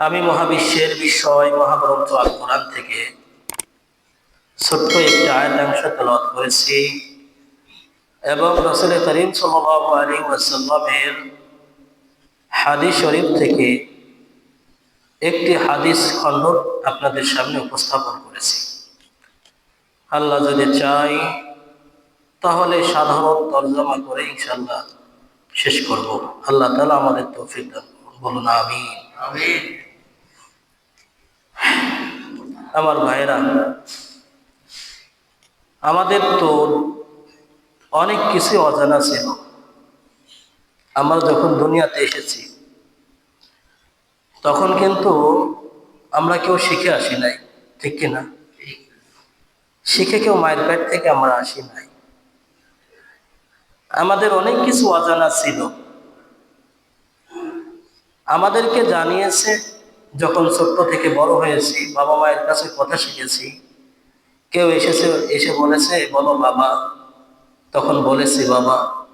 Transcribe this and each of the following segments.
আমি মহাবিশ্বের বিষয় মহাগ্রন্থ আল কোরআন থেকে ছোট্ট একটি আয়াতাংশ তেলাওয়াত করেছি এবং রসুল করিম ওয়াসাল্লামের হাদিস শরীফ থেকে একটি হাদিস খণ্ড আপনাদের সামনে উপস্থাপন করেছি। আল্লাহ যদি চাই তাহলে সাধারণ তর্জমা করে ইনশাল্লাহ শেষ করব। আল্লাহ তালা আমাদের তৌফিক করুন। বলুন আমি আমার ভাইরা আমাদের তো অনেক কিছু অজানা ছিল। আমরা যখন দুনিয়াতে এসেছি, তখন কিন্তু আমরা কেউ শিখে আসি নাই, ঠিক কিনা শিখে কেউ মায়ের পেট থেকে আমরা আসি নাই। আমাদের অনেক কিছু অজানা ছিল। আমাদেরকে জানিয়েছে যখন ছোট্ট থেকে বড় হয়েছি, বাবা মায়ের কাছে কথা শিখেছি, কেউ এসেছে, এসে বলেছে, বলো বাবা। তখন বলেছি, বাবা।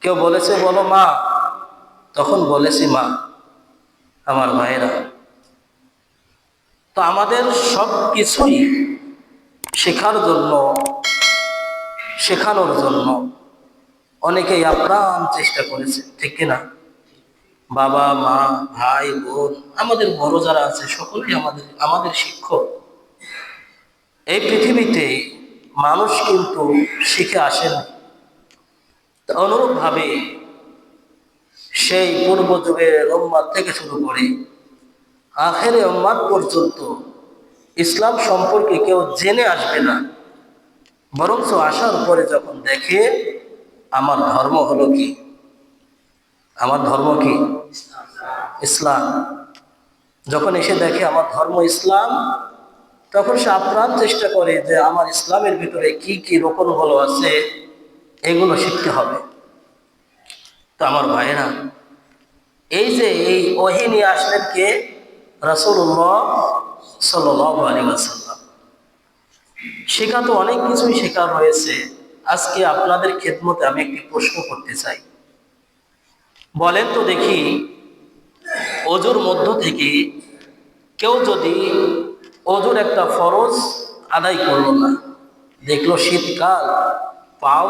কেউ বলেছে, বলো মা। তখন বলেছি, মা। আমার ভাইয়েরা তো আমাদের সব কিছুই শেখার জন্য, শেখানোর জন্য অনেকেই আপ্রাণ চেষ্টা করেছে, ঠিক কিনা? বাবা, মা, ভাই, বোন, আমাদের বড় যারা আছে, সকলেই আমাদের আমাদের শিক্ষক। এই পৃথিবীতে মানুষ কিন্তু শিখে আসেন অনুরূপভাবে সেই পূর্ব যুগের উম্মাদ থেকে শুরু করে আখেরে উম্মাদ পর্যন্ত ইসলাম সম্পর্কে কেউ জেনে আসবে না। বরঞ্চ আসার পরে যখন দেখে, আমার ধর্ম হলো কি? আমার ধর্ম কি? ইসলাম। যখন এসে দেখে আমার ধর্ম ইসলাম, তখন সে আপ্রাণ চেষ্টা করে যে আমার ইসলামের ভিতরে কি কি হলো আছে, এগুলো শিখতে হবে। তো আমার ভাইয়েরা, এই যে এই ওহি আসলেন কে? রাসুল্লাহ শেখা তো অনেক কিছুই শেখা রয়েছে। আজকে আপনাদের খেদমতে আমি একটি প্রশ্ন করতে চাই। বলেন তো দেখি, অজুর মধ্য থেকে কেউ যদি অজুর একটা ফরজ আদায় করল না, দেখল শীতকাল, পাও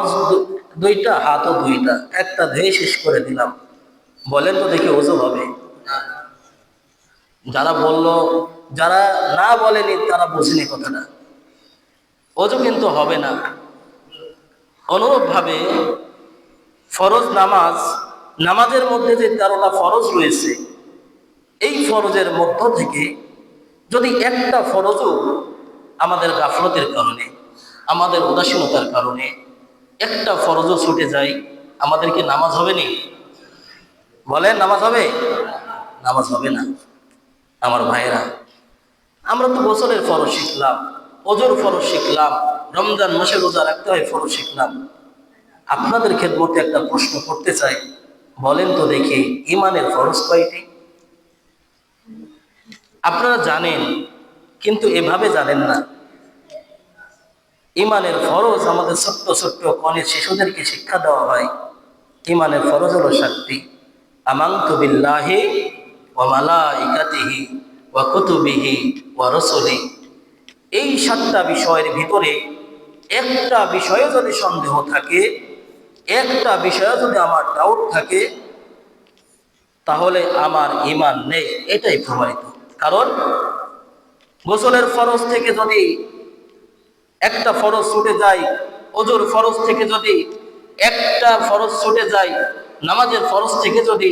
দুইটা, হাতও দুইটা, একটা ধেয়ে শেষ করে দিলাম। বলেন তো দেখি অজু হবে। যারা বলল, যারা না বলেনি তারা বুঝেনি কথাটা। অজু কিন্তু হবে না। অনুরূপভাবে ফরজ নামাজ নামাজের মধ্যে যে তেরোটা ফরজ রয়েছে, এই ফরজের মধ্য থেকে যদি একটা ফরজও আমাদের গাফলতের কারণে, আমাদের উদাসীনতার কারণে একটা ফরজও ছুটে যায়, আমাদের কি নামাজ হবে নি? বলেন, নামাজ হবে? নামাজ হবে না। আমার ভাইয়েরা, আমরা তো বছরের ফরজ শিখলাম অজর ফরজ শিখলাম, রমজান মাসে রোজা রাখতে হয়, ফরজ শিখলাম। আপনাদের খেদমতে একটা প্রশ্ন করতে চাই। বলেন তো দেখি, ইমানের ফরজ কয়টি? আপনারা জানেন, কিন্তু এভাবে জানেন না। ইমানের ফরজ আমাদের ছোট্ট ছোট্ট কনের শিশুদেরকে শিক্ষা দেওয়া হয়। ইমানের ফরজ হলো সাতটি আমান্ত বিল্লাহি ওয়া মালাইকাতিহি কুতুবিহি ওয়া রসুলি এই সাতটা বিষয়ের ভিতরে একটা বিষয়ে যদি সন্দেহ থাকে একটা বিষয়ে যদি আমার ডাউট থাকে, তাহলে আমার ইমান নেই। এটাই প্রমাণিত। কারণ গোসলের ফরজ থেকে যদি একটা ফরজ ছুটে যায় অজুর ফরজ থেকে যদি একটা ফরজ ছুটে যায়, নামাজের ফরজ থেকে যদি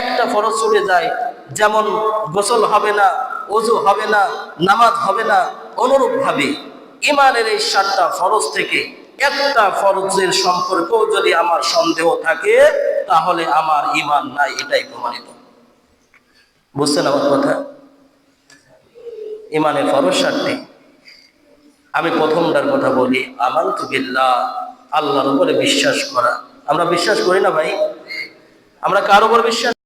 একটা ফরজ ছুটে যায়, যেমন গোসল হবে না অজু হবে না, নামাজ হবে না, অনুরূপভাবে ইমানের এই সাতটা ফরজ থেকে একটা ফরজের সম্পর্কেও যদি আমার সন্দেহ থাকে, তাহলে আমার ইমান নাই, এটাই প্রমাণিত। বুঝছেন আমার কথা? ইমানের ফরজ সাতটি। আমি প্রথমটার কথা বলি, আমান্তু বিল্লাহ, আল্লাহর উপরে বিশ্বাস করা। আমরা বিশ্বাস করি না ভাই? আমরা কার উপর বিশ্বাস